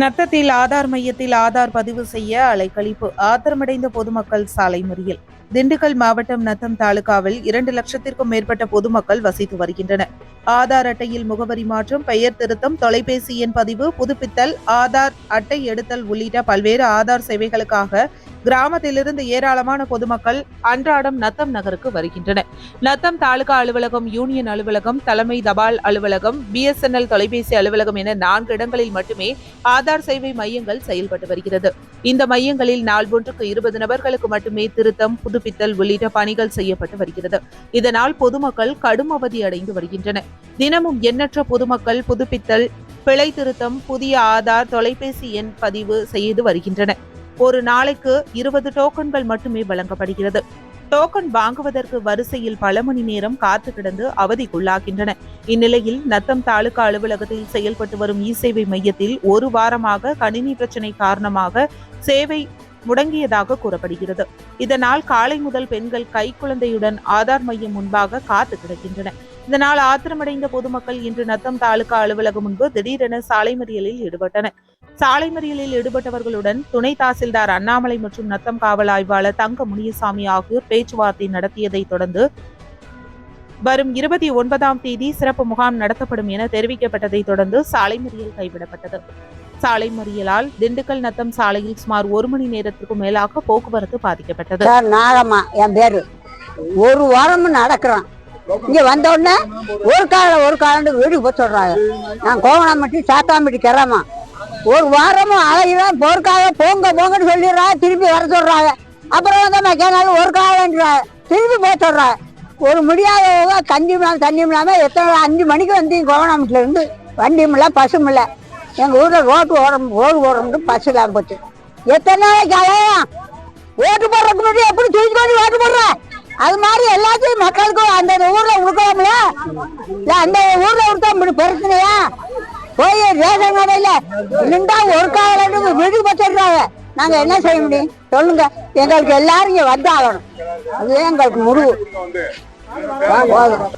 நத்தத்தில் ஆதார் மையத்தில் ஆதார் பதிவு செய்ய அலைக்கழிப்பு. ஆத்திரமடைந்த பொதுமக்கள் சாலை மறியல். திண்டுக்கல் மாவட்டம் நத்தம் தாலுகாவில் இரண்டு லட்சத்திற்கும் மேற்பட்ட பொதுமக்கள் வசித்து வருகின்றனர். ஆதார் அட்டையில் முகவரி மாற்றம் பெயர் திருத்தம் தொலைபேசி எண் பதிவு புதுப்பித்தல் ஆதார் அட்டை எடுத்தல் உள்ளிட்ட பல்வேறு ஆதார் சேவைகளுக்காக கிராமத்திலிருந்து ஏராளமான பொதுமக்கள் அன்றாடம் நத்தம் நகருக்கு வருகின்றனர். நத்தம் தாலுகா அலுவலகம் யூனியன் அலுவலகம் தலைமை தபால் அலுவலகம் பிஎஸ்என்எல் தொலைபேசி அலுவலகம் என நான்கு இடங்களில் மட்டுமே ஆதார் சேவை மையங்கள் செயல்பட்டு வருகிறது. இந்த மையங்களில் நாள் ஒன்றுக்கு இருபது நபர்களுக்கு மட்டுமே திருத்தம் புதுப்பித்தல் உள்ளிட்ட பணிகள் செய்யப்பட்டு வருகிறது. இதனால் பொதுமக்கள் கடும் அவதி அடைந்து வருகின்றனர். தினமும் எண்ணற்ற பொதுமக்கள் புதுப்பித்தல் பிழை திருத்தம் புதிய ஆதார் தொலைபேசி எண் பதிவு செய்து வருகின்றனர். ஒரு நாளைக்கு இருபது டோக்கன்கள் மட்டுமே வழங்கப்படுகிறது. டோக்கன் வாங்குவதற்கு வரிசையில் பல மணி நேரம் காத்து கிடந்து அவதிக்குள்ளாகின்றன. இந்நிலையில் நத்தம் தாலுகா அலுவலகத்தில் செயல்பட்டு வரும் இ சேவை மையத்தில் ஒரு வாரமாக கணினி பிரச்சினை காரணமாக சேவை முடங்கியதாக கூறப்படுகிறது. இதனால் காலை முதல் பெண்கள் கைக்குழந்தையுடன் ஆதார் மையம் முன்பாக காத்து கிடக்கின்றன. இதனால் ஆத்திரமடைந்த பொதுமக்கள் இன்று நத்தம் தாலுகா அலுவலகம் முன்பு திடீரென சாலை மறியலில் ஈடுபட்டனர். சாலை மறியலில் ஈடுபட்டவர்களுடன் துணை தாசில்தார் அண்ணாமலை மற்றும் நத்தம் காவல் ஆய்வாளர் தங்க முனியசாமி ஆகியோர் பேச்சுவார்த்தை நடத்தியதை தொடர்ந்து வரும் இருபத்தி ஒன்பதாம் தேதி சிறப்பு முகாம் நடத்தப்படும் என தெரிவிக்கப்பட்டதை தொடர்ந்து சாலை மறியல் கைவிடப்பட்டது. சாலை மறியலால் திண்டுக்கல் நத்தம் சாலையில் சுமார் ஒரு மணி நேரத்திற்கும் மேலாக போக்குவரத்து பாதிக்கப்பட்டது. சார் நாகம்மா என் பேரு. ஒரு வாரம் நடக்கிறோம். இங்க வந்த உடனே ஒரு கால ஒரு காலண்டு வீடு போய் சொல்றாங்க. நான் கோவணம்பட்டி சாத்தாம்பட்டி கிராமம் ஒரு வாரமும் அழகிதான் போர்க்காக போங்க போங்கன்னு சொல்லிடுறாங்க திருப்பி வர சொல்றாங்க. அப்புறம் வந்து மெக்கானாலும் ஒரு காலன்றாங்க திருப்பி போக சொல்றாங்க. ஒரு முடியாதவங்க கஞ்சி இல்லாம தண்ணி இல்லாம எத்தனை அஞ்சு மணிக்கு வந்து கோவணாமட்டில இருந்து? வண்டியும் இல்லை பசும் இல்லை. எங்கள் ஊரில் ரோட்டு ஓரம் ரோடு ஓரம் பஸ் இல்லாம போச்சு. எத்தனை நாளைக்கு அலையும் ஓட்டு போடுறதுக்கு முன்னாடி எப்படி தூக்கி கொண்டு ஓட்டு போடுற? அது மாதிரி எல்லாத்தையும் மக்களுக்கும் அந்த ஊர்ல கொடுக்கலாம்ல இல்ல அந்த ஊர்ல கொடுத்தா இப்படி பிரச்சனையா? போய் ரேஷன் கடையில நின்றா ஒரு காலம் வீட்டுக்கு பச்சிடுறாங்க நாங்க என்ன செய்ய முடியும்? சொல்லுங்க. எங்களுக்கு எல்லாரும் இங்க வந்தாகணும் அதுதான் எங்களுக்கு முடிவு போதும்.